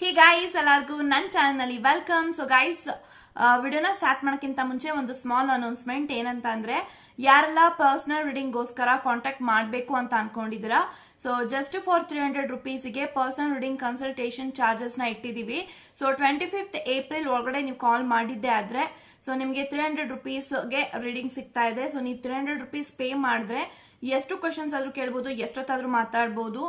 Hey guys ಎಲ್ಲರಿಗೂ ನನ್ನ ಚಾನಲ್ನಲ್ಲಿ ವೆಲ್ಕಮ್ ಸೊ ಗೈಸ್ ವಿಡಿಯೋನ ಸ್ಟಾರ್ಟ್ ಮಾಡೋಕ್ಕಿಂತ ಮುಂಚೆ ಒಂದು ಸ್ಮಾಲ್ ಅನೌನ್ಸ್ಮೆಂಟ್ ಏನಂತ ಅಂದ್ರೆ, ಯಾರೆಲ್ಲ ಪರ್ಸನಲ್ ರೀಡಿಂಗ್ಗೋಸ್ಕರ ಕಾಂಟ್ಯಾಕ್ಟ್ ಮಾಡಬೇಕು ಅಂತ ಅನ್ಕೊಂಡಿದ್ದೀರಾ? So just for three hundred ರುಪೀಸ್ಗೆ personal reading consultation ಚಾರ್ಜಸ್ನ ಇಟ್ಟಿದ್ದೀವಿ. ಸೊ ಟ್ವೆಂಟಿ ಫಿಫ್ತ್ ಏಪ್ರಿಲ್ ಒಳಗಡೆ ನೀವು ಕಾಲ್ ಮಾಡಿದ್ದೆ ಆದರೆ ಸೊ ನಿಮಗೆ ತ್ರೀ ಹಂಡ್ರೆಡ್ ರುಪೀಸ್ಗೆ ರೀಡಿಂಗ್ ಸಿಗ್ತಾ ಇದೆ. ಸೊ ನೀವು ತ್ರೀ ಹಂಡ್ರೆಡ್ ರುಪೀಸ್ ಪೇ ಮಾಡಿದ್ರೆ ಎಷ್ಟು ಕ್ವಶನ್ಸ್ ಆದ್ರೂ ಕೇಳ್ಬೋದು, ಎಷ್ಟೊತ್ತಾದ್ರೂ ಮಾತಾಡ್ಬೋದು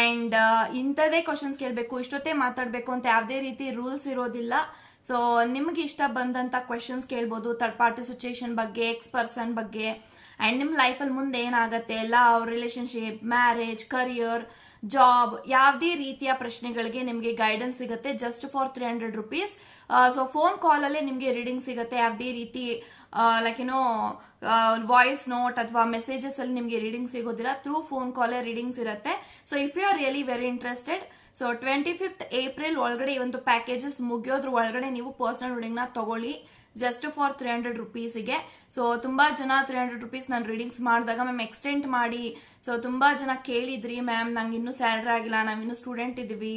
ಅಂಡ್ ಇಂಥದೇ ಕ್ವಶನ್ಸ್ ಕೇಳಬೇಕು, ಇಷ್ಟೊತ್ತೇ ಮಾತಾಡಬೇಕು ಅಂತ ಯಾವುದೇ ರೀತಿ ರೂಲ್ಸ್ ಇರೋದಿಲ್ಲ. ಸೊ ನಿಮ್ಗೆ ಇಷ್ಟ ಬಂದಂತ ಕ್ವಶನ್ಸ್ ಕೇಳ್ಬೋದು ಥರ್ಡ್ ಪಾರ್ಟಿ ಸಿಚುಯೇಷನ್ ಬಗ್ಗೆ ಎಕ್ಸ್ ಪರ್ಸನ್ ಬಗ್ಗೆ ಅಂಡ್ ನಿಮ್ಮ ಲೈಫಲ್ಲಿ ಮುಂದೆ ಏನಾಗುತ್ತೆ, ಎಲ್ಲ ಅವ್ರ ರಿಲೇಷನ್ಶಿಪ್ ಮ್ಯಾರೇಜ್ ಕರಿಯರ್ ಜಾಬ್ ಯಾವುದೇ ರೀತಿಯ ಪ್ರಶ್ನೆಗಳಿಗೆ ನಿಮಗೆ ಗೈಡೆನ್ಸ್ ಸಿಗುತ್ತೆ just for three hundred rupees so phone ಕಾಲಲ್ಲೇ ನಿಮಗೆ ರೀಡಿಂಗ್ ಸಿಗುತ್ತೆ, ಯಾವುದೇ ರೀತಿ ಲೈಕ್ ಏನೋ ವಾಯ್ಸ್ ನೋಟ್ ಅಥವಾ ಮೆಸೇಜಸ್ ಅಲ್ಲಿ ನಿಮಗೆ ರೀಡಿಂಗ್ ಸಿಗೋದಿಲ್ಲ ಥ್ರೂ ಫೋನ್ ಕಾಲೇ ರೀಡಿಂಗ್ಸ್ ಇರುತ್ತೆ. So if you are really very interested so twenty fifth April ಒಳಗಡೆ ಈ ಒಂದು ಪ್ಯಾಕೇಜಸ್ ಮುಗಿಯೋದ್ರ ಒಳಗಡೆ ನೀವು ಪರ್ಸನಲ್ ರೀಡಿಂಗ್ನ ತಗೊಳ್ಳಿ. ಜಸ್ಟ್ ಫಾರ್ ತ್ರೀ ಹಂಡ್ರೆಡ್ ರುಪೀಸಿಗೆ ಸೊ ತುಂಬಾ ಜನ ತ್ರೀ ಹಂಡ್ರೆಡ್ ರುಪೀಸ್ ನಾನು ರೀಡಿಂಗ್ಸ್ ಮಾಡಿದಾಗ ಮ್ಯಾಮ್ ಎಕ್ಸ್ಟೆಂಡ್ ಮಾಡಿ. ಸೊ ತುಂಬಾ ಜನ ಕೇಳಿದ್ರಿ ಮ್ಯಾಮ್ ನಂಗೆ ಇನ್ನೂ ಸ್ಯಾಲ್ರಿ ಆಗಿಲ್ಲ, ನಾವ್ ಇನ್ನೂ ಸ್ಟೂಡೆಂಟ್ ಇದ್ದೀವಿ.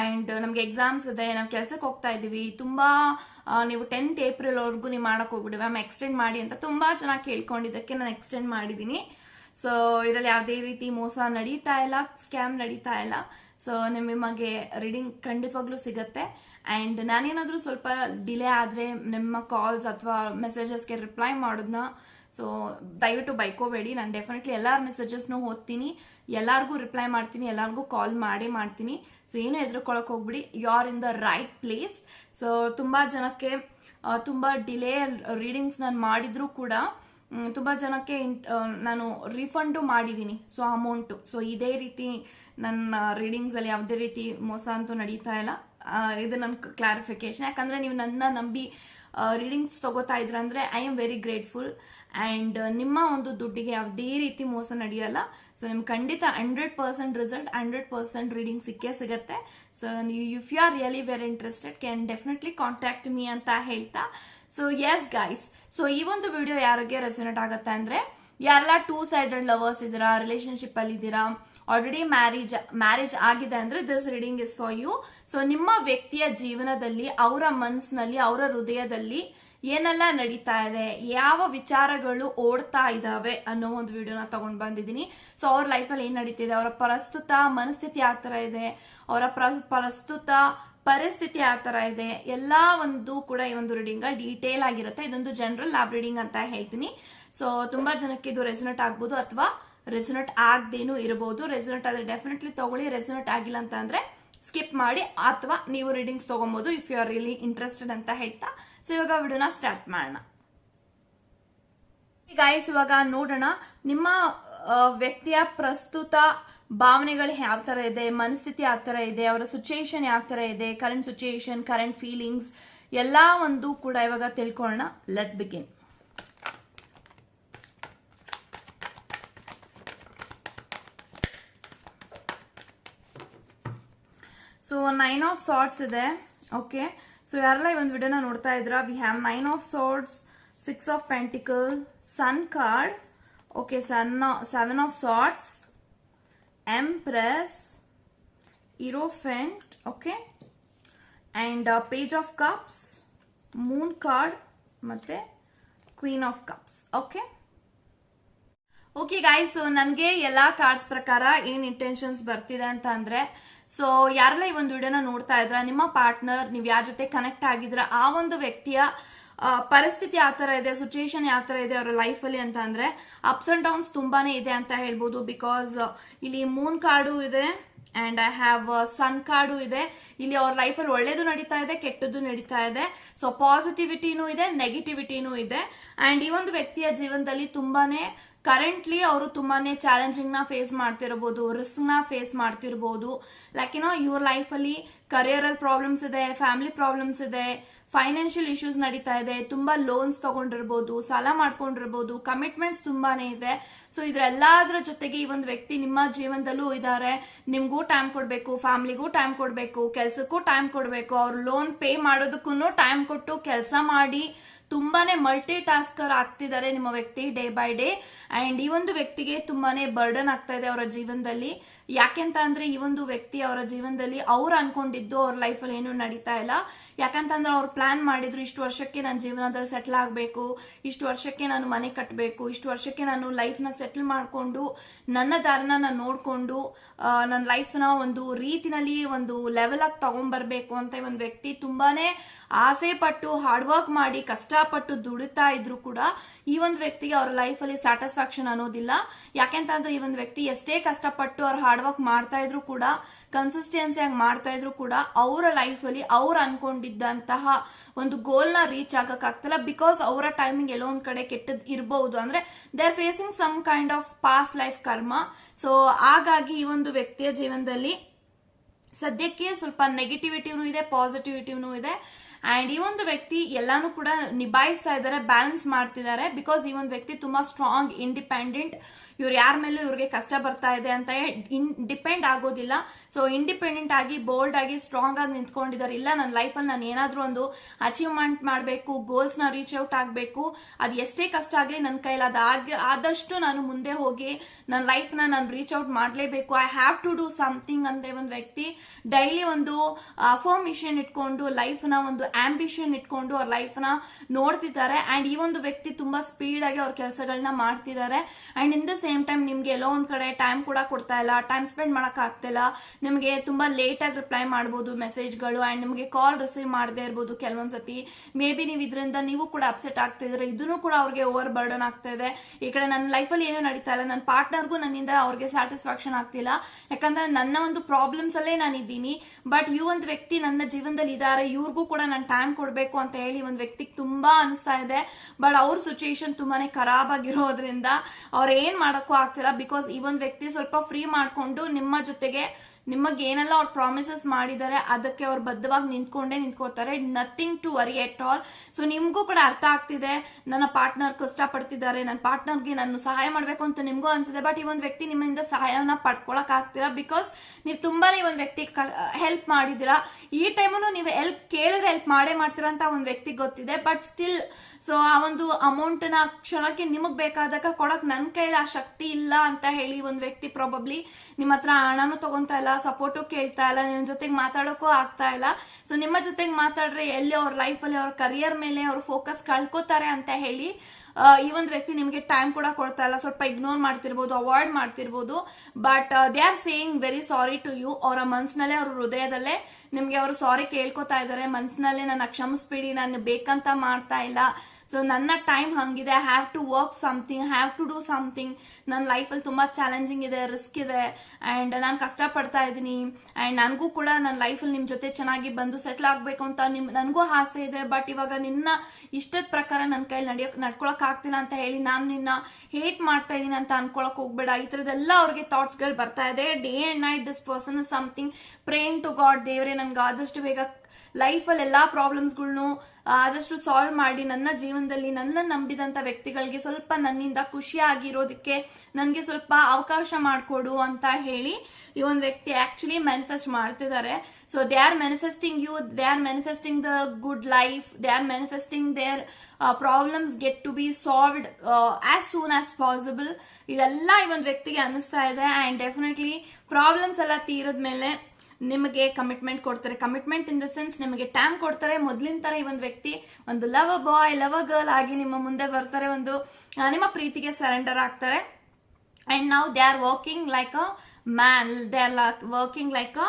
ಅಂಡ್ ನಮ್ಗೆ ಎಕ್ಸಾಮ್ಸ್ ಇದೆ, ನಾವು ಕೆಲ್ಸಕ್ಕೆ ಹೋಗ್ತಾ ಇದ್ದೀವಿ. ತುಂಬಾ ನೀವು ಟೆಂತ್ ಏಪ್ರಿಲ್ ವರೆಗೂ ನೀವು ಮಾಡಕ್ ಹೋಗ್ಬಿಡಿ ಮ್ಯಾಮ್ ಎಕ್ಸ್ಟೆಂಡ್ ಮಾಡಿ ಅಂತ ತುಂಬಾ ಜನ ಕೇಳ್ಕೊಂಡಿದ್ದಕ್ಕೆ ನಾನು ಎಕ್ಸ್ಟೆಂಡ್ ಮಾಡಿದ್ದೀನಿ ಸೊ ಇದರಲ್ಲಿ ಯಾವುದೇ ರೀತಿ ಮೋಸ ನಡೀತಾ ಇಲ್ಲ ಸ್ಕ್ಯಾಮ್ ನಡೀತಾ ಇಲ್ಲ. ಸೊ ನಿಮಗೆ ರೀಡಿಂಗ್ ಖಂಡಿತವಾಗ್ಲೂ ಸಿಗತ್ತೆ. ಅಂಡ್ ನಾನೇನಾದರೂ ಸ್ವಲ್ಪ ಡಿಲೇ ಆದರೆ ನಿಮ್ಮ ಕಾಲ್ಸ್ ಅಥವಾ ಮೆಸೇಜಸ್ಗೆ ರಿಪ್ಲೈ ಮಾಡೋದನ್ನ ಸೊ ದಯವಿಟ್ಟು ಬೈಕೋಬೇಡಿ. ನಾನು ಡೆಫಿನೆಟ್ಲಿ ಎಲ್ಲಾರ ಮೆಸೇಜಸ್ನು ಓದ್ತೀನಿ. ಎಲ್ಲರಿಗೂ ರಿಪ್ಲೈ ಮಾಡ್ತೀನಿ, ಎಲ್ಲರಿಗೂ ಕಾಲ್ ಮಾಡೇ ಮಾಡ್ತೀನಿ. ಸೊ ಏನು ಎದುರ್ಕೊಳಕ್ ಹೋಗ್ಬಿಡಿ. You are in the right place so ತುಂಬ ಜನಕ್ಕೆ ತುಂಬ ಡಿಲೇ ರೀಡಿಂಗ್ಸ್ ನಾನು ಮಾಡಿದರೂ ಕೂಡ ತುಂಬ ಜನಕ್ಕೆ ನಾನು ರೀಫಂಡು ಮಾಡಿದ್ದೀನಿ ಸೊ ಅಮೌಂಟು ಸೊ ಇದೇ ರೀತಿ ನನ್ನ ರೀಡಿಂಗ್ಸಲ್ಲಿ ಯಾವುದೇ ರೀತಿ ಮೋಸ ಅಂತೂ ನಡೀತಾ ಇಲ್ಲ. ಇದು ನನ್ನ ಕ್ಲಾರಿಫಿಕೇಶನ್ ಯಾಕಂದ್ರೆ ನೀವು ನನ್ನ ನಂಬಿ ರೀಡಿಂಗ್ಸ್ ತಗೋತಾ ಇದ್ರ ಅಂದ್ರೆ I am very grateful and ನಿಮ್ಮ ಒಂದು ದುಡ್ಡಿಗೆ ಯಾವುದೇ ರೀತಿ ಮೋಸ ನಡೆಯಲ್ಲ. ಸೊ ನಿಮ್ಗೆ ಖಂಡಿತ hundred percent result hundred percent reading ಸಿಕ್ಕೇ ಸಿಗುತ್ತೆ. ಸೊ ನೀವು if you are really very interested can definitely contact me ಅಂತ ಹೇಳ್ತಾ. ಸೊ ಎಸ್ ಗೈಸ್ ಸೊ ಈ ಒಂದು ವಿಡಿಯೋ ಯಾರಿಗೆ ರೆಸ್ಯುನೇಟ್ ಆಗುತ್ತೆ ಅಂದ್ರೆ, ಯಾರೆಲ್ಲ ಟೂ ಸೈಡೆಡ್ ಲವರ್ಸ್ ಇದ್ದೀರಾ ಇದ್ದೀರಾ ಆಲ್ರೆಡಿ ಮ್ಯಾರೇಜ್ ಮ್ಯಾರೇಜ್ ಆಗಿದೆ ಅಂದ್ರೆ this reading is for you so ನಿಮ್ಮ ವ್ಯಕ್ತಿಯ ಜೀವನದಲ್ಲಿ, ಅವರ ಮನಸ್ಸಿನಲ್ಲಿ ಅವರ ಹೃದಯದಲ್ಲಿ ಏನೆಲ್ಲ ನಡೀತಾ ಇದೆ, ಯಾವ ವಿಚಾರಗಳು ಓಡ್ತಾ ಇದಾವೆ ಅನ್ನೋ ಒಂದು ವಿಡಿಯೋನ ತಗೊಂಡ್ ಬಂದಿದ್ದೀನಿ. ಸೊ ಅವ್ರ ಲೈಫಲ್ಲಿ ಏನ್ ನಡೀತಿದೆ, ಅವರ ಪ್ರಸ್ತುತ ಮನಸ್ಥಿತಿ ಯಾವ ಇದೆ, ಅವರ ಪ್ರಸ್ತುತ ಪರಿಸ್ಥಿತಿ ಯಾವ ತರ ಇದೆ, ಎಲ್ಲಾ ಒಂದು ಕೂಡ ಈ ಒಂದು ರೀಡಿಂಗ್ ಡೀಟೇಲ್ ಆಗಿರುತ್ತೆ. ಇದೊಂದು ಜನರಲ್ ಲ್ಯಾಬ್ ರೀಡಿಂಗ್ ಅಂತ ಹೇಳ್ತೀನಿ. ಸೊ ತುಂಬಾ ಜನಕ್ಕೆ ಇದು ರೆಸಿನೆಟ್ ಆಗ್ಬೋದು ಅಥವಾ ರೆಸನೆಟ್ ಆಗದೇನು ಇರಬಹುದು. ರೆಸೋನೆಟ್ ಆದ್ರೆ ಡೆಫಿನೆಟ್ಲಿ ತಗೊಳ್ಳಿ ರೆಸನಟ್ ಆಗಿಲ್ಲ ಅಂತ ಅಂದ್ರೆ ಸ್ಕಿಪ್ ಮಾಡಿ ಅಥವಾ ನೀವು readings ತಗೊಬಹುದು if you are really interested ಅಂತ ಹೇಳ್ತಾ. ಸೊ ಇವಾಗ ವಿಡಿಯೋನ ಸ್ಟಾರ್ಟ್ ಮಾಡೋಣ. ಗಾಯಸ್ ಇವಾಗ ನೋಡೋಣ ನಿಮ್ಮ ವ್ಯಕ್ತಿಯ ಪ್ರಸ್ತುತ ಭಾವನೆಗಳು ಯಾವ ತರ ಇದೆ, ಮನಸ್ಥಿತಿ ಯಾವ ತರ ಇದೆ, ಅವರ ಸಿಚುಯೇಷನ್ ಯಾವ ತರ ಇದೆ ಕರೆಂಟ್ ಸಿಚುಯೇಷನ್ ಕರೆಂಟ್ ಫೀಲಿಂಗ್ಸ್ ಎಲ್ಲಾ ಒಂದು ಕೂಡ ಇವಾಗ ತಿಳ್ಕೊಳ್ಳೋಣ. Let's begin so nine of swords ಇದೆ. ಓಕೆ ಸೊ ಯಾರೆಲ್ಲ ಈ ಒಂದು ವಿಡಿಯೋನ ನೋಡ್ತಾ ಇದ್ರ we have nine of swords six of pentacle sun card okay sun seven of swords empress hierophant okay and page of cups moon card ಮತ್ತೆ queen of cups okay okay guys ನನಗೆ ಎಲ್ಲಾ cards ಪ್ರಕಾರ ಏನು intentions ಬರ್ತಿದೆ ಅಂತ ಅಂದರೆ so ಯಾರೆಲ್ಲ ಈ ಒಂದು ವಿಡಿಯೋನ ನೋಡ್ತಾ ಇದ್ರ, ನಿಮ್ಮ ಪಾರ್ಟ್ನರ್ ನೀವು ಯಾರ ಜೊತೆ ಕನೆಕ್ಟ್ ಆಗಿದ್ರ, ಆ ಒಂದು ವ್ಯಕ್ತಿಯ ಪರಿಸ್ಥಿತಿ ಯಾವ ಥರ ಇದೆ ಸಿಚುಯೇಷನ್ ಯಾವ ಥರ ಇದೆ ಅವರ ಲೈಫ್ ಅಲ್ಲಿ ಅಂತ ಅಂದ್ರೆ ಅಪ್ಸ್ ಅಂಡ್ ಡೌನ್ಸ್ ತುಂಬಾನೇ ಇದೆ ಅಂತ ಹೇಳ್ಬೋದು ಬಿಕಾಸ್ ಇಲ್ಲಿ ಮೂನ್ ಕಾರ್ಡು ಇದೆ and I have sun card ಇದೆ. ಇಲ್ಲಿ ಅವ್ರ ಲೈಫಲ್ಲಿ ಒಳ್ಳೇದು ನಡೀತಾ ಇದೆ, ಕೆಟ್ಟದ್ದು ನಡೀತಾ ಇದೆ. ಸೊ ಪಾಸಿಟಿವಿಟಿನೂ ಇದೆ ನೆಗೆಟಿವಿಟಿನೂ ಇದೆ. ಅಂಡ್ ಈ ಒಂದು ವ್ಯಕ್ತಿಯ ಜೀವನದಲ್ಲಿ ತುಂಬಾನೇ ಕರೆಂಟ್ಲಿ ಅವರು ತುಂಬಾನೇ ಚಾಲೆಂಜಿಂಗ್ನ ಫೇಸ್ ಮಾಡ್ತಿರ್ಬೋದು ರಿಸ್ಕ್ನ ಫೇಸ್ ಮಾಡ್ತಿರ್ಬೋದು. ಲೈಕ್ ಏನೋ ಇವ್ರ ಲೈಫ್ ಅಲ್ಲಿ ಕರಿಯರ್ ಅಲ್ಲಿ ಪ್ರಾಬ್ಲಮ್ಸ್ ಇದೆ ಫ್ಯಾಮಿಲಿ ಪ್ರಾಬ್ಲಮ್ಸ್ ಇದೆ ಫೈನಾನ್ಷಿಯಲ್ ಇಶ್ಯೂಸ್ ನಡೀತಾ ಇದೆ, ತುಂಬಾ ಲೋನ್ಸ್ ತಗೊಂಡಿರ್ಬೋದು, ಸಾಲ ಮಾಡ್ಕೊಂಡಿರ್ಬೋದು ಕಮಿಟ್ಮೆಂಟ್ಸ್ ತುಂಬಾನೇ ಇದೆ. ಸೊ ಇದ್ರೆಲ್ಲದರ ಜೊತೆಗೆ ಈ ಒಂದು ವ್ಯಕ್ತಿ ನಿಮ್ಮ ಜೀವನದಲ್ಲೂ ಇದ್ದಾರೆ ನಿಮಗೂ ಟೈಮ್ ಕೊಡಬೇಕು ಫ್ಯಾಮಿಲಿಗೂ ಟೈಮ್ ಕೊಡಬೇಕು, ಕೆಲ್ಸಕ್ಕೂ ಟೈಮ್ ಕೊಡಬೇಕು. ಅವ್ರು ಲೋನ್ ಪೇ ಮಾಡೋದಕ್ಕೂ ಟೈಮ್ ಕೊಟ್ಟು ಕೆಲಸ ಮಾಡಿ ತುಂಬಾನೇ ಮಲ್ಟಿ ಟಾಸ್ಕರ್ ಆಗ್ತಿದ್ದಾರೆ ನಿಮ್ಮ ವ್ಯಕ್ತಿ ಡೇ ಬೈ ಡೇ ಅಂಡ್ ಈ ಒಂದು ವ್ಯಕ್ತಿಗೆ ತುಂಬಾನೇ ಬರ್ಡನ್ ಆಗ್ತಾ ಇದೆ ಅವರ ಜೀವನದಲ್ಲಿ. ಯಾಕೆಂತ ಅಂದ್ರೆ ಈ ಒಂದು ವ್ಯಕ್ತಿ ಅವರ ಜೀವನದಲ್ಲಿ ಅವ್ರು ಅನ್ಕೊಂಡಿದ್ದು ಅವ್ರ ಲೈಫಲ್ಲಿ ಏನು ನಡೀತಾ ಇಲ್ಲ. ಯಾಕಂತಂದ್ರೆ ಅವ್ರು ಪ್ಲಾನ್ ಮಾಡಿದ್ರು ಇಷ್ಟು ವರ್ಷಕ್ಕೆ ನನ್ನ ಜೀವನದಲ್ಲಿ ಸೆಟ್ಲ್ ಆಗಬೇಕು, ಇಷ್ಟು ವರ್ಷಕ್ಕೆ ನಾನು ಮನೆ ಕಟ್ಟಬೇಕು ಇಷ್ಟು ವರ್ಷಕ್ಕೆ ನಾನು ಲೈಫ್ನ ಸೆಟ್ಲ್ ಮಾಡಿಕೊಂಡು, ನನ್ನ ದಾರನ ನಾನು ನೋಡಿಕೊಂಡು ನನ್ನ ಲೈಫ್ನ ಒಂದು ರೀತಿನಲ್ಲಿ ಒಂದು ಲೆವೆಲ್ ಆಗಿ ತಗೊಂಡ್ಬರ್ಬೇಕು ಅಂತ ಒಂದು ವ್ಯಕ್ತಿ ತುಂಬಾನೇ ಆಸೆ ಪಟ್ಟು ಹಾರ್ಡ್ ವರ್ಕ್ ಮಾಡಿ ಕಷ್ಟಪಟ್ಟು ದುಡಿತಾ ಇದ್ರು ಕೂಡ ಈ ಒಂದು ವ್ಯಕ್ತಿಗೆ ಅವ್ರ ಲೈಫಲ್ಲಿ ಸ್ಯಾಟಿಸ್ಫ್ಯಾಕ್ಷನ್ ಅನ್ನೋದಿಲ್ಲ. ಯಾಕೆಂತಂದ್ರೆ ಈ ಒಂದು ವ್ಯಕ್ತಿ ಎಷ್ಟೇ ಕಷ್ಟಪಟ್ಟು ಅವ್ರು ಹಾರ್ಡ್ ವರ್ಕ್ ಮಾಡ್ತಾ ಇದ್ರು ಕೂಡ ಕನ್ಸಿಸ್ಟೆನ್ಸಿ ಆಗಿ ಮಾಡ್ತಾ ಇದ್ರು ಕೂಡ ಅವರ ಲೈಫ್ ಅಲ್ಲಿ ಅವ್ರು ಅನ್ಕೊಂಡಿದ್ದಂತಹ ಒಂದು ಗೋಲ್ನ ರೀಚ್ ಆಗಕ್ ಆಗ್ತಿಲ್ಲ. ಬಿಕಾಸ್ ಅವರ ಟೈಮಿಂಗ್ ಎಲ್ಲೋ ಒಂದ್ ಕಡೆ ಕೆಟ್ಟದ್ ಇರಬಹುದು ಅಂದ್ರೆ they are facing some kind of past life karma so ಹಾಗಾಗಿ ಈ ಒಂದು ವ್ಯಕ್ತಿಯ ಜೀವನದಲ್ಲಿ ಸದ್ಯಕ್ಕೆ ಸ್ವಲ್ಪ ನೆಗೆಟಿವಿಟಿನೂ ಇದೆ ಪಾಸಿಟಿವಿಟಿನೂ ಇದೆ. ಅಂಡ್ ಈ ಒಂದು ವ್ಯಕ್ತಿ ಎಲ್ಲಾನು ಕೂಡ ನಿಭಾಯಿಸ್ತಾ ಇದ್ದಾರೆ ಬ್ಯಾಲೆನ್ಸ್ ಮಾಡ್ತಿದ್ದಾರೆ. ಬಿಕಾಸ್ ಈ ಒಂದು ವ್ಯಕ್ತಿ ತುಂಬಾ ಸ್ಟ್ರಾಂಗ್ ಇಂಡಿಪೆಂಡೆಂಟ್ ಇವ್ರು ಯಾರ ಮೇಲೂ ಇವ್ರಿಗೆ ಕಷ್ಟ ಬರ್ತಾ ಇದೆ ಅಂತ ಇನ್ ಡಿಪೆಂಡ್ ಆಗೋದಿಲ್ಲ. ಸೊ ಇಂಡಿಪೆಂಡೆಂಟ್ ಆಗಿ ಬೋಲ್ಡ್ ಆಗಿ ಸ್ಟ್ರಾಂಗ್ ಆಗಿ ನಿಂತ್ಕೊಂಡಿದ್ದಾರೆ. ಇಲ್ಲ ನನ್ನ ಲೈಫಲ್ಲಿ ನಾನು ಏನಾದರೂ ಒಂದು ಅಚೀವ್ಮೆಂಟ್ ಮಾಡಬೇಕು ಗೋಲ್ಸ್ನ ರೀಚ್ ಔಟ್ ಆಗಬೇಕು, ಅದು ಎಷ್ಟೇ ಕಷ್ಟ ಆಗಲಿ ನನ್ನ ಕೈಲಿ ಅದು ಆಗ, ಆದಷ್ಟು ನಾನು ಮುಂದೆ ಹೋಗಿ ನನ್ನ ಲೈಫ್ನ ನಾನು ರೀಚ್ ಔಟ್ ಮಾಡಲೇಬೇಕು. I have to do something ಅಂತ ಒಂದು ವ್ಯಕ್ತಿ. ಡೈಲಿ ಒಂದು ಅಫರ್ಮಿಷನ್ ಇಟ್ಕೊಂಡು ಲೈಫ್ನ ಒಂದು ಆಂಬಿಷನ್ ಇಟ್ಕೊಂಡು ಅವ್ರ ಲೈಫ್ನ ನೋಡ್ತಿದ್ದಾರೆ. ಅಂಡ್ ಈ ಒಂದು ವ್ಯಕ್ತಿ ತುಂಬಾ ಸ್ಪೀಡ್ ಆಗಿ ಅವ್ರ ಕೆಲಸಗಳನ್ನ ಮಾಡ್ತಿದ್ದಾರೆ. And in the same time ನಿಮ್ಗೆ ಎಲ್ಲೋ ಒಂದ್ ಕಡೆ ಟೈಮ್ ಕೂಡ ಕೊಡ್ತಾ ಇಲ್ಲ. ಟೈಮ್ ಸ್ಪೆಂಡ್ ಮಾಡಕ್ ಆಗ್ತಿಲ್ಲ. ನಿಮಗೆ ತುಂಬಾ ಲೇಟ್ ಆಗಿ ರಿಪ್ಲೈ ಮಾಡಬಹುದು ಮೆಸೇಜ್ಗಳು ಅಂಡ್ ನಿಮಗೆ ಕಾಲ್ ರಿಸೀವ್ ಮಾಡದೇ ಇರ್ಬೋದು ಕೆಲವೊಂದ್ಸತಿ. ಮೇ ಬಿ ನೀವು ಇದರಿಂದ ನೀವು ಕೂಡ ಅಪ್ಸೆಟ್ ಆಗ್ತಿದ್ರೆ ಇದನ್ನು ಕೂಡ ಅವ್ರಿಗೆ ಓವರ್ ಬರ್ಡನ್ ಆಗ್ತಾ ಇದೆ. ಈ ಕಡೆ ನನ್ನ ಲೈಫಲ್ಲಿ ಏನೂ ನಡೀತಾ ಇಲ್ಲ. ನನ್ನ ಪಾರ್ಟ್ನರ್ಗೂ ನನ್ನಿಂದ ಅವ್ರಿಗೆ ಸ್ಯಾಟಿಸ್ಫ್ಯಾಕ್ಷನ್ ಆಗ್ತಿಲ್ಲ. ಯಾಕಂದ್ರೆ ನನ್ನ ಒಂದು ಪ್ರಾಬ್ಲಮ್ಸ್ ಅಲ್ಲೇ ನಾನು ಇದ್ದೀನಿ. ಬಟ್ ಈ ಒಂದು ವ್ಯಕ್ತಿ ನನ್ನ ಜೀವನದಲ್ಲಿ ಇದ್ದಾರೆ. ಇವ್ರಿಗೂ ಕೂಡ ನಾನು ಟೈಮ್ ಕೊಡಬೇಕು ಅಂತ ಹೇಳಿ ಒಂದು ವ್ಯಕ್ತಿಗೆ ತುಂಬಾ ಅನಿಸ್ತಾ ಇದೆ. ಬಟ್ ಅವ್ರ ಸಿಚುಯೇಷನ್ ತುಂಬಾನೇ ಖರಾಬ್ ಆಗಿರೋದ್ರಿಂದ ಅವ್ರು ಏನ್ ಮಾಡಕ್ಕೂ ಆಗ್ತಿಲ್ಲ. ಬಿಕಾಸ್ ಈ ಒಂದು ವ್ಯಕ್ತಿ ಸ್ವಲ್ಪ ಫ್ರೀ ಮಾಡಿಕೊಂಡು ನಿಮ್ಮ ಜೊತೆಗೆ ನಿಮಗೆ ಏನೆಲ್ಲ ಅವ್ರು ಪ್ರಾಮಿಸಸ್ ಮಾಡಿದ್ದಾರೆ ಅದಕ್ಕೆ ಅವ್ರು ಬದ್ಧವಾಗಿ ನಿಂತ್ಕೊಂಡೇ ನಿಂತ್ಕೋತಾರೆ. Nothing to worry at all so ನಿಮ್ಗೂ ಕೂಡ ಅರ್ಥ ಆಗ್ತಿದೆ. ನನ್ನ ಪಾರ್ಟ್ನರ್ ಕಷ್ಟಪಡ್ತಿದ್ದಾರೆ. ನನ್ನ ಪಾರ್ಟ್ನರ್ಗೆ ನಾನು ಸಹಾಯ ಮಾಡಬೇಕು ಅಂತ ನಿಮಗೂ ಅನ್ಸುತ್ತೆ. ಬಟ್ ಈ ಒಂದು ವ್ಯಕ್ತಿ ನಿಮ್ಮಿಂದ ಸಹಾಯವನ್ನ ಪಡ್ಕೊಳಕ್ ಆಗ್ತೀರಾ ಬಿಕಾಸ್ ನೀವು ತುಂಬಾನೇ ಈ ಒಂದು ವ್ಯಕ್ತಿ ಹೆಲ್ಪ್ ಮಾಡಿದ್ದೀರಾ. ಈ ಟೈಮನ್ನು ನೀವು ಹೆಲ್ಪ್ ಕೇಳಿದ್ರೆ ಹೆಲ್ಪ್ ಮಾಡೇ ಮಾಡ್ತೀರಾ ಅಂತ ಒಂದು ವ್ಯಕ್ತಿ ಗೊತ್ತಿದೆ ಬಟ್ ಸ್ಟಿಲ್ ಸೊ ಆ ಒಂದು ಅಮೌಂಟ್ನ ಕ್ಷಣಕ್ಕೆ ನಿಮಗ್ ಬೇಕಾದಾಗ ಕೊಡಕ್ ನನ್ ಕೈಲಿ ಆ ಶಕ್ತಿ ಇಲ್ಲ ಅಂತ ಹೇಳಿ ಒಂದ್ ವ್ಯಕ್ತಿ ಪ್ರಾಬಬ್ಲಿ ನಿಮ್ಮ ಹತ್ರ ಹಣನೂ ತಗೊಂತಾ ಇಲ್ಲ ಸಪೋರ್ಟು ಕೇಳ್ತಾ ಇಲ್ಲ, ನಿಮ್ ಜೊತೆಗೆ ಮಾತಾಡೋಕ್ಕೂ ಆಗ್ತಾ ಇಲ್ಲ. ಸೊ ನಿಮ್ಮ ಜೊತೆಗೆ ಮಾತಾಡ್ರೆ ಎಲ್ಲಿ ಅವ್ರ ಲೈಫಲ್ಲಿ ಅವ್ರ ಕರಿಯರ್ ಮೇಲೆ ಅವ್ರ ಫೋಕಸ್ ಕಳ್ಕೊತಾರೆ ಅಂತ ಹೇಳಿ ಈ ಒಂದು ವ್ಯಕ್ತಿ ನಿಮಗೆ ಟೈಮ್ ಕೂಡ ಕೊಡ್ತಾ ಇಲ್ಲ. ಸ್ವಲ್ಪ ಇಗ್ನೋರ್ ಮಾಡ್ತಿರ್ಬೋದು avoid ಮಾಡ್ತಿರ್ಬೋದು. But they are saying very sorry to you ಅವರ ಮನ್ಸಿನಲ್ಲೇ, ಅವ್ರ ಹೃದಯದಲ್ಲೇ ನಿಮಗೆ ಅವರು ಸಾರಿ ಕೇಳ್ಕೊತಾ ಇದ್ದಾರೆ. ಮನ್ಸಿನಲ್ಲೇ ನನ್ನ ಕ್ಷಮಿಸ್ಬಿಡಿ, ನಾನು ಬೇಕಂತ ಮಾಡ್ತಾ ಇಲ್ಲ. ಸೊ ನನ್ನ ಟೈಮ್ ಹಂಗಿದೆ. Have to work something have to do something ನನ್ನ ಲೈಫಲ್ಲಿ ತುಂಬ ಚಾಲೆಂಜಿಂಗ್ ಇದೆ ರಿಸ್ಕ್ ಇದೆ. ಆ್ಯಂಡ್ ನಾನು ಕಷ್ಟಪಡ್ತಾ ಇದ್ದೀನಿ. ಆ್ಯಂಡ್ ನನಗೂ ಕೂಡ ನನ್ನ ಲೈಫಲ್ಲಿ ನಿಮ್ಮ ಜೊತೆ ಚೆನ್ನಾಗಿ ಬಂದು ಸೆಟ್ಲ್ ಆಗಬೇಕು ಅಂತ ನಿಮ್, ನನಗೂ ಆಸೆ ಇದೆ. ಬಟ್ ಇವಾಗ ನಿನ್ನ ಇಷ್ಟದ ಪ್ರಕಾರ ನನ್ನ ಕೈಲಿ ನಡೆಯೋಕ್, ನಡ್ಕೊಳಕ್ ಆಗ್ತಿಲ್ಲ ಅಂತ ಹೇಳಿ ನಾನು ನಿನ್ನ ಹೇಟ್ ಮಾಡ್ತಾ ಇದ್ದೀನಿ ಅಂತ ಅನ್ಕೊಳಕ್ ಹೋಗ್ಬೇಡ. ಈ ಥರದ್ದೆಲ್ಲ ಅವ್ರಿಗೆ ಥಾಟ್ಸ್ಗಳು ಬರ್ತಾ ಇದೆ. Day and night this person something praying to God ದೇವ್ರೆ ನನಗೆ ಆದಷ್ಟು ಬೇಗ ಲೈಫಲ್ಲಿ ಎಲ್ಲಾ ಪ್ರಾಬ್ಲಮ್ಸ್ಗಳ್ನು ಆದಷ್ಟು ಸಾಲ್ವ್ ಮಾಡಿ ನನ್ನ ಜೀವನದಲ್ಲಿ ನನ್ನ ನಂಬಿದಂತ ವ್ಯಕ್ತಿಗಳಿಗೆ ಸ್ವಲ್ಪ ನನ್ನಿಂದ ಖುಷಿಯಾಗಿರೋದಕ್ಕೆ ನನಗೆ ಸ್ವಲ್ಪ ಅವಕಾಶ ಮಾಡಿಕೊಡು ಅಂತ ಹೇಳಿ ಈ ಒಂದು ವ್ಯಕ್ತಿ ಆಕ್ಚುಲಿ ಮ್ಯಾನಿಫೆಸ್ಟ್ ಮಾಡ್ತಿದ್ದಾರೆ so they are manifesting you they are manifesting the good life they are manifesting their problems get to be solved as soon as possible ಇದೆಲ್ಲ ಈ ಒಂದು ವ್ಯಕ್ತಿಗೆ ಅನಿಸ್ತಾ ಇದೆ. ಅಂಡ್ ಡೆಫಿನೆಟ್ಲಿ ಪ್ರಾಬ್ಲಮ್ಸ್ ಎಲ್ಲ ತೀರದ್ಮೇಲೆ ನಿಮಗೆ ಕಮಿಟ್ಮೆಂಟ್ ಕೊಡ್ತಾರೆ. ಕಮಿಟ್ಮೆಂಟ್ ಇನ್ ದ ಸೆನ್ಸ್ ನಿಮಗೆ ಟೈಮ್ ಕೊಡ್ತಾರೆ. ಮೊದಲಿನ ತರ ಈ ಒಂದು ವ್ಯಕ್ತಿ ಒಂದು ಲವ್ ಬಾಯ್ ಲವ್ ಗರ್ಲ್ ಆಗಿ ನಿಮ್ಮ ಮುಂದೆ ಬರ್ತಾರೆ. ಒಂದು ನಿಮ್ಮ ಪ್ರೀತಿಗೆ ಸರೆಂಡರ್ ಆಗ್ತಾರೆ. ಅಂಡ್ ನಾವು they are working like a man they are working like a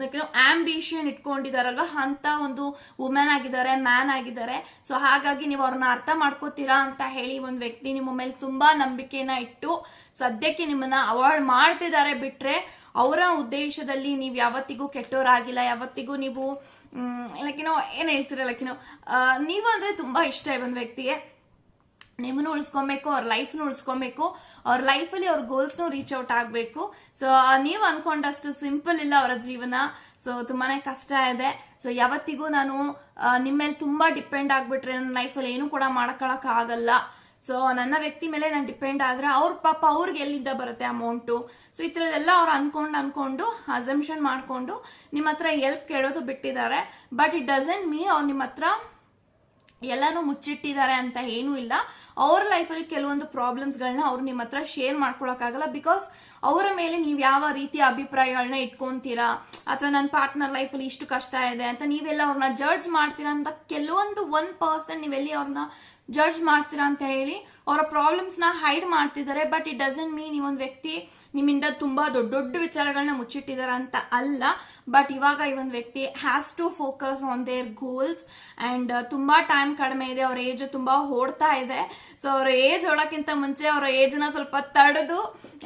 like ambition ಇಟ್ಕೊಂಡಿದಾರಲ್ವಾ? ಅಂತ ಒಂದು ವುಮೆನ್ ಆಗಿದ್ದಾರೆ ಮ್ಯಾನ್ ಆಗಿದ್ದಾರೆ. ಸೊ ಹಾಗಾಗಿ ನೀವು ಅವ್ರನ್ನ ಅರ್ಥ ಮಾಡ್ಕೋತೀರಾ ಅಂತ ಹೇಳಿ ಒಂದು ವ್ಯಕ್ತಿ ನಿಮ್ಮ ಮೇಲೆ ತುಂಬಾ ನಂಬಿಕೆನ ಇಟ್ಟು ಸದ್ಯಕ್ಕೆ ನಿಮ್ಮನ್ನ ಅವಾಯ್ಡ್ ಮಾಡ್ತಿದ್ದಾರೆ. ಬಿಟ್ರೆ ಅವರ ಉದ್ದೇಶದಲ್ಲಿ ನೀವು ಯಾವತ್ತಿಗೂ ಕೆಟ್ಟೋರಾಗಿಲ್ಲ ಯಾವತ್ತಿಗೂ ನೀವು ಲೈಕ್ ಏನೋ ಏನ್ ಹೇಳ್ತೀರ ಲೈಕ್ ನೀವು ಅಂದ್ರೆ ತುಂಬಾ ಇಷ್ಟ ಒಂದು ವ್ಯಕ್ತಿಗೆ. ನಿಮ್ಮನ್ನು ಉಳಿಸ್ಕೊಬೇಕು, ಅವ್ರ ಲೈಫ್ನು ಉಳಿಸ್ಕೊಬೇಕು, ಅವ್ರ ಲೈಫಲ್ಲಿ ಅವ್ರ ಗೋಲ್ಸ್ನು ರೀಚ್ ಔಟ್ ಆಗಬೇಕು. ಸೊ ನೀವು ಅನ್ಕೊಂಡಷ್ಟು ಸಿಂಪಲ್ ಇಲ್ಲ ಅವರ ಜೀವನ. ಸೊ ತುಂಬಾನೇ ಕಷ್ಟ ಇದೆ. ಸೊ ಯಾವತ್ತಿಗೂ ನಾನು ನಿಮ್ಮ ಮೇಲೆ ತುಂಬಾ ಡಿಪೆಂಡ್ ಆಗ್ಬಿಟ್ರೆ ನನ್ನ ಲೈಫಲ್ಲಿ ಏನು ಕೂಡ ಮಾಡ್ಕೊಳಕ್ ಆಗಲ್ಲ. ಸೊ ನನ್ನ ವ್ಯಕ್ತಿ ಮೇಲೆ ನಾನು ಡಿಪೆಂಡ್ ಆದ್ರೆ ಅವ್ರ ಪಾಪ ಅವ್ರಿಗೆ ಎಲ್ಲಿಂದ ಬರುತ್ತೆ ಅಮೌಂಟು ಸೊ ಈ ಥರದ್ದೆಲ್ಲ ಅವ್ರು ಅನ್ಕೊಂಡು ಅನ್ಕೊಂಡು ಅಸಂಪ್ಷನ್ ಮಾಡಿಕೊಂಡು ನಿಮ್ಮ ಹತ್ರ ಹೆಲ್ಪ್ ಕೇಳೋದು ಬಿಟ್ಟಿದ್ದಾರೆ. ಬಟ್ ಇಟ್ ಡಸೆಂಟ್ ಮೀನ್ ಅವ್ರು ನಿಮ್ಮ ಹತ್ರ ಎಲ್ಲಾನು ಮುಚ್ಚಿಟ್ಟಿದ್ದಾರೆ ಅಂತ ಏನೂ ಇಲ್ಲ. ಅವ್ರ ಲೈಫಲ್ಲಿ ಕೆಲವೊಂದು ಪ್ರಾಬ್ಲಮ್ಸ್ಗಳನ್ನ ಅವ್ರು ನಿಮ್ಮ ಹತ್ರ ಶೇರ್ ಮಾಡ್ಕೊಳಕ್ಕಾಗಲ್ಲ ಬಿಕಾಸ್ ಅವರ ಮೇಲೆ ನೀವು ಯಾವ ರೀತಿಯ ಅಭಿಪ್ರಾಯಗಳನ್ನ ಇಟ್ಕೊಂತೀರಾ? ಅಥವಾ ನನ್ನ ಪಾರ್ಟ್ನರ್ ಲೈಫಲ್ಲಿ ಇಷ್ಟು ಕಷ್ಟ ಇದೆ ಅಂತ ನೀವೆಲ್ಲ ಅವ್ರನ್ನ ಜಡ್ಜ್ ಮಾಡ್ತೀರಾ ಅಂತ ಕೆಲವೊಂದು ಒನ್ ಪರ್ಸನ್ ನೀವೆಲ್ಲಿ ಅವ್ರನ್ನ ಜಡ್ಜ್ ಮಾಡ್ತೀರಾ ಅಂತ ಹೇಳಿ, ಅವರ ಪ್ರಾಬ್ಲಮ್ಸ್ನ ಹೈಡ್ ಮಾಡ್ತಿದ್ದಾರೆ ಬಟ್ ಇಟ್ ಡಸಂಟ್ ಮೀನ್ ಈ ಒಂದು ವ್ಯಕ್ತಿ ನಿಮ್ಮಿಂದ ತುಂಬಾ ದೊಡ್ಡ ದೊಡ್ಡ ವಿಚಾರಗಳನ್ನ ಮುಚ್ಚಿಟ್ಟಿದ್ದಾರೆ ಅಂತ ಅಲ್ಲ ಬಟ್ ಇವಾಗ ಈ ಒಂದು ವ್ಯಕ್ತಿ has to focus on their goals and ತುಂಬಾ ಟೈಮ್ ಕಡಿಮೆ ಇದೆ, ಅವ್ರ ಏಜ್ ತುಂಬಾ ಓಡ್ತಾ ಇದೆ. ಸೊ ಅವ್ರ ಏಜ್ ಓಡಕ್ಕಿಂತ ಮುಂಚೆ ಅವರ ಏಜ್ನ ಸ್ವಲ್ಪ ತಡೆದು,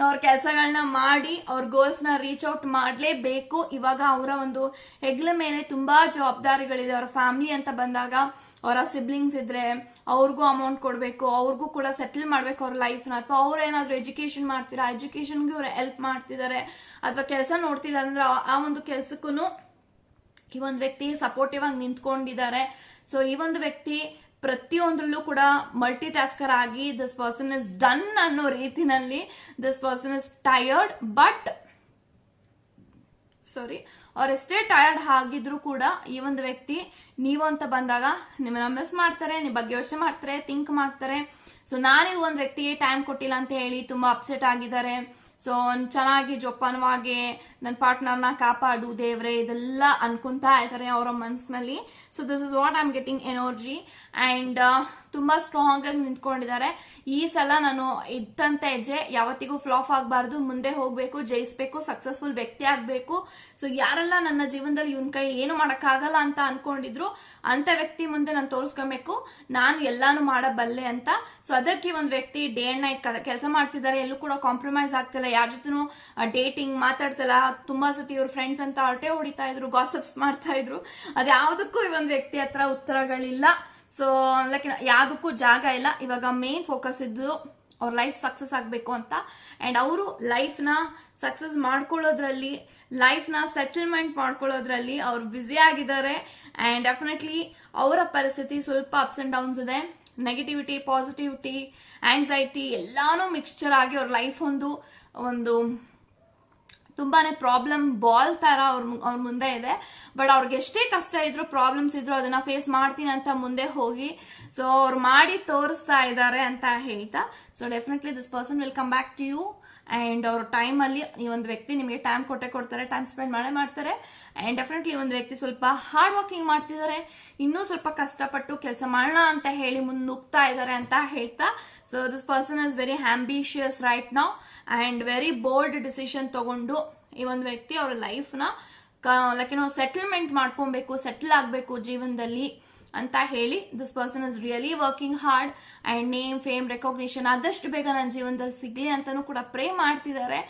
ಅವ್ರ ಕೆಲಸಗಳನ್ನ ಮಾಡಿ, ಅವ್ರ ಗೋಲ್ಸ್ನ ರೀಚ್ ಔಟ್ ಮಾಡಲೇಬೇಕು. ಇವಾಗ ಅವರ ಒಂದು ಹೆಗ್ಲ ಮೇಲೆ ತುಂಬಾ ಜವಾಬ್ದಾರಿಗಳಿದೆ, ಅವರ ಫ್ಯಾಮಿಲಿ ಅಂತ ಬಂದಾಗ. ಅವರ ಸಿಬ್ಲಿಂಗ್ಸ್ ಇದ್ರೆ, ಅವ್ರಿಗೂ ಅಮೌಂಟ್ ಕೊಡಬೇಕು, ಅವ್ರಿಗೂ ಕೂಡ ಸೆಟಲ್ ಮಾಡ್ಬೇಕು ಅವ್ರ ಲೈಫ್ನ ಅಥವಾ ಅವ್ರು ಏನಾದ್ರು ಎಜುಕೇಶನ್ ಮಾಡ್ತೀರಾ ಎಜುಕೇಶನ್ಗೆ ಅವ್ರು ಹೆಲ್ಪ್ ಮಾಡ್ತಿದ್ದಾರೆ ಅಥವಾ ಕೆಲಸ ನೋಡ್ತಿದ್ದಾರೆ ಅಂದ್ರೆ ಆ- ಆ ಒಂದು ಕೆಲ್ಸಕ್ಕೂ ಈ ಒಂದು ವ್ಯಕ್ತಿ ಸಪೋರ್ಟಿವ್ ಆಗಿ ನಿಂತ್ಕೊಂಡಿದ್ದಾರೆ ಸೊ ಈ ಒಂದು ವ್ಯಕ್ತಿ ಪ್ರತಿಯೊಂದ್ರಲ್ಲೂ ಕೂಡ ಮಲ್ಟಿ ಟಾಸ್ಕರ್ ಆಗಿ ದಿಸ್ ಪರ್ಸನ್ ಇಸ್ ಡನ್ ಅನ್ನೋ ರೀತಿನಲ್ಲಿ this person is tired but sorry ಅವ್ರ ಎಷ್ಟೇ ಟಯರ್ಡ್ ಆಗಿದ್ರು ಕೂಡ ಈ ಒಂದು ವ್ಯಕ್ತಿ ನೀವು ಅಂತ ಬಂದಾಗ ನಿಮ್ಮನ್ನ ಮಿಸ್ ಮಾಡ್ತಾರೆ ನಿಮ್ಮ ಬಗ್ಗೆ ಯೋಚನೆ ಮಾಡ್ತಾರೆ ಥಿಂಕ್ ಮಾಡ್ತಾರೆ. ಸೊ ನಾನೀಗ ಒಂದು ವ್ಯಕ್ತಿಗೆ ಟೈಮ್ ಕೊಟ್ಟಿಲ್ಲ ಅಂತ ಹೇಳಿ ತುಂಬಾ ಅಪ್ಸೆಟ್ ಆಗಿದ್ದಾರೆ. ಸೊ ಚೆನ್ನಾಗಿ ಜೋಪಾನವಾಗಿ ನನ್ನ ಪಾರ್ಟ್ನರ್ನ ಕಾಪಾಡು ದೇವ್ರೆ ಇದೆಲ್ಲ ಅನ್ಕೊಂತಾ ಇದ್ದಾರೆ ಅವರ ಮನಸ್ಸಿನಲ್ಲಿ so this is what I am getting energy and ತುಂಬಾ ಸ್ಟ್ರಾಂಗ್ ಆಗಿ ನಿಂತ್ಕೊಂಡಿದ್ದಾರೆ. ಈ ಸಲ ನಾನು ಇಟ್ಟಂತ ಹೆಜ್ಜೆ ಯಾವತ್ತಿಗೂ ಫ್ಲಾಪ್ ಆಗಬಾರ್ದು. ಮುಂದೆ ಹೋಗ್ಬೇಕು, ಜಯಿಸ್ಬೇಕು ಸಕ್ಸಸ್ಫುಲ್ ವ್ಯಕ್ತಿ ಆಗ್ಬೇಕು. ಸೊ ಯಾರೆಲ್ಲ ನನ್ನ ಜೀವನದಲ್ಲಿ ಇವನ್ ಕೈ ಏನು ಮಾಡಕ್ಕಾಗಲ್ಲ ಅಂತ ಅನ್ಕೊಂಡಿದ್ರು ಅಂತ ವ್ಯಕ್ತಿ ಮುಂದೆ ನಾನು ತೋರಿಸ್ಕೊಬೇಕು. ನಾನು ಎಲ್ಲಾನು ಮಾಡಬಲ್ಲೆ ಅಂತ. ಸೊ ಅದಕ್ಕೆ ಒಂದು ವ್ಯಕ್ತಿ ಡೇ ಅಂಡ್ ನೈಟ್ ಕೆಲಸ ಮಾಡ್ತಿದ್ದಾರೆ. ಎಲ್ಲೂ ಕೂಡ ಕಾಂಪ್ರಮೈಸ್ ಆಗ್ತಿಲ್ಲ. ಯಾರ ಜೊತೆನೂ ಡೇಟಿಂಗ್ ಮಾತಾಡ್ತಿಲ್ಲ. ತುಂಬಾ ಸತಿ ಇವ್ರ ಫ್ರೆಂಡ್ಸ್ ಅಂತ ಅರಟೆ ಹೊಡಿತಾ ಇದ್ರು ಗಾಸಪ್ಸ್ ಮಾಡ್ತಾ ಇದ್ರು. ಅದ್ಯಾವುದಕ್ಕೂ ಈ ಒಂದು ವ್ಯಕ್ತಿ ಹತ್ರ ಉತ್ತರಗಳಿಲ್ಲ. ಸೊ ಲೈಕ್ ಯಾವುದಕ್ಕೂ ಜಾಗ ಇಲ್ಲ. ಇವಾಗ ಮೇನ್ ಫೋಕಸ್ ಇದ್ದು ಅವ್ರ ಲೈಫ್ ಸಕ್ಸಸ್ ಆಗಬೇಕು ಅಂತ. ಆ್ಯಂಡ್ ಅವರು ಲೈಫ್ನ ಸಕ್ಸಸ್ ಮಾಡ್ಕೊಳ್ಳೋದ್ರಲ್ಲಿ ಲೈಫ್ನ ಸೆಟಲ್ಮೆಂಟ್ ಮಾಡ್ಕೊಳ್ಳೋದ್ರಲ್ಲಿ ಅವ್ರು ಬ್ಯುಸಿ ಆಗಿದ್ದಾರೆ. ಆ್ಯಂಡ್ ಡೆಫಿನೆಟ್ಲಿ ಅವರ ಪರಿಸ್ಥಿತಿ ಸ್ವಲ್ಪ ಅಪ್ಸ್ ಆ್ಯಂಡ್ ಡೌನ್ಸ್ ಇದೆ. ನೆಗೆಟಿವಿಟಿ ಪಾಸಿಟಿವಿಟಿ ಆಂಗ್ಸೈಟಿ ಎಲ್ಲಾನು ಮಿಕ್ಸ್ಚರ್ ಆಗಿ ಅವ್ರ ಲೈಫ್ ಒಂದು ಒಂದು ತುಂಬಾನೇ ಪ್ರಾಬ್ಲಮ್ ಬಾಲ್ ತರ ಅವ್ರ ಅವ್ರ ಮುಂದೆ ಇದೆ. ಬಟ್ ಅವ್ರಿಗೆ ಎಷ್ಟೇ ಕಷ್ಟ ಇದ್ರು ಪ್ರಾಬ್ಲಮ್ಸ್ ಇದ್ರು ಅದನ್ನ ಫೇಸ್ ಮಾಡ್ತೀನಿ ಅಂತ ಮುಂದೆ ಹೋಗಿ. ಸೊ ಅವ್ರು ಮಾಡಿ ತೋರಿಸ್ತಾ ಇದ್ದಾರೆ ಅಂತ ಹೇಳ್ತಾ. So definitely this person will come back to you and ಅವ್ರ ಟೈಮಲ್ಲಿ ಈ ಒಂದು ವ್ಯಕ್ತಿ ನಿಮಗೆ ಟೈಮ್ ಕೊಟ್ಟೆ ಕೊಡ್ತಾರೆ ಟೈಮ್ ಸ್ಪೆಂಡ್ ಮಾಡೇ ಮಾಡ್ತಾರೆ. ಆ್ಯಂಡ್ ಡೆಫಿನೆಟ್ಲಿ ಒಂದು ವ್ಯಕ್ತಿ ಸ್ವಲ್ಪ ಹಾರ್ಡ್ ವರ್ಕಿಂಗ್ ಮಾಡ್ತಿದ್ದಾರೆ ಇನ್ನೂ ಸ್ವಲ್ಪ ಕಷ್ಟಪಟ್ಟು ಕೆಲಸ ಮಾಡೋಣ ಅಂತ ಹೇಳಿ ಮುಂದೆ ನುಗ್ತಾ ಇದ್ದಾರೆ ಅಂತ ಹೇಳ್ತಾ. So this person is very ambitious right ನಾವು ಆ್ಯಂಡ್ ವೆರಿ ಬೋಲ್ಡ್ ಡಿಸಿಷನ್ ತಗೊಂಡು ಈ ಒಂದು ವ್ಯಕ್ತಿ ಅವರ ಲೈಫ್ನ ಲೈಕ್ ಏನೋ ಸೆಟಲ್ಮೆಂಟ್ ಮಾಡ್ಕೊಬೇಕು ಸೆಟ್ಲ್ ಆಗಬೇಕು ಜೀವನದಲ್ಲಿ. ಅಂತ ಹೇಳಿ this person is really working hard and name fame recognition ಆದಷ್ಟು ಬೇಗ ನನ್ನ ಜೀವನದಲ್ಲಿ ಸಿಗಲಿ ಅಂತಲೂ ಕೂಡ ಪ್ರೇ ಮಾಡ್ತಿದ್ದಾರೆ.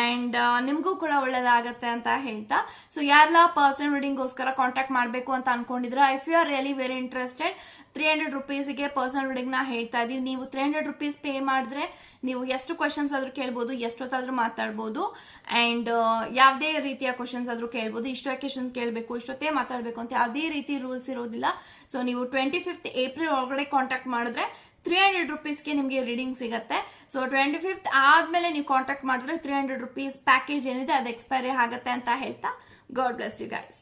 ಆ್ಯಂಡ್ ನಿಮಗೂ ಕೂಡ ಒಳ್ಳೇದಾಗತ್ತೆ ಅಂತ ಹೇಳ್ತಾ. ಸೊ ಯಾರೆಲ್ಲ ಪರ್ಸನಲ್ ರೀಡಿಂಗ್ಗೋಸ್ಕರ ಕಾಂಟ್ಯಾಕ್ಟ್ ಮಾಡಬೇಕು ಅಂತ ಅನ್ಕೊಂಡಿದ್ರೆ if you are really very interested three hundred ರುಪೀಸಿಗೆ personal ರೀಡಿಂಗ್ನ ಹೇಳ್ತಾ ಇದೀವಿ. ನೀವು ತ್ರೀ ಹಂಡ್ರೆಡ್ ರುಪೀಸ್ ಪೇ ಮಾಡಿದ್ರೆ, ನೀವು ಎಷ್ಟು ಕ್ವಶನ್ಸ್ ಆದರೂ ಕೇಳ್ಬೋದು, ಎಷ್ಟೊತ್ತಾದರೂ ಮಾತಾಡ್ಬೋದು. ಅಂಡ್ ಯಾವುದೇ ರೀತಿಯ ಕ್ವಶನ್ಸ್ ಆದರೂ ಕೇಳ್ಬೋದು. ಇಷ್ಟೋ ಕ್ವಶನ್ಸ್ ಕೇಳಬೇಕು, ಇಷ್ಟೊತ್ತೇ ಮಾತಾಡಬೇಕು ಅಂತ ಯಾವುದೇ ರೀತಿ ರೂಲ್ಸ್ ಇರೋದಿಲ್ಲ. ಸೊ ನೀವು ಟ್ವೆಂಟಿ ಫಿಫ್ತ್ ಏಪ್ರಿಲ್ ಒಳಗಡೆ ಕಾಂಟ್ಯಾಕ್ಟ್ ಮಾಡಿದ್ರೆ ತ್ರೀ ಹಂಡ್ರೆಡ್ ರುಪೀಸ್ಗೆ ನಿಮಗೆ ರೀಡಿಂಗ್ ಸಿಗುತ್ತೆ. ಸೊ ಟ್ವೆಂಟಿ ಫಿಫ್ತ್ ಆದಮೇಲೆ ನೀವು ಕಾಂಟ್ಯಾಕ್ಟ್ ಮಾಡಿದ್ರೆ ತ್ರೀ ಹಂಡ್ರೆಡ್ ರುಪೀಸ್ ಪ್ಯಾಕೇಜ್ ಏನಿದೆ, ಅದು ಎಕ್ಸ್ಪೈರಿ ಆಗುತ್ತೆ ಅಂತ ಹೇಳ್ತಾ. God bless you guys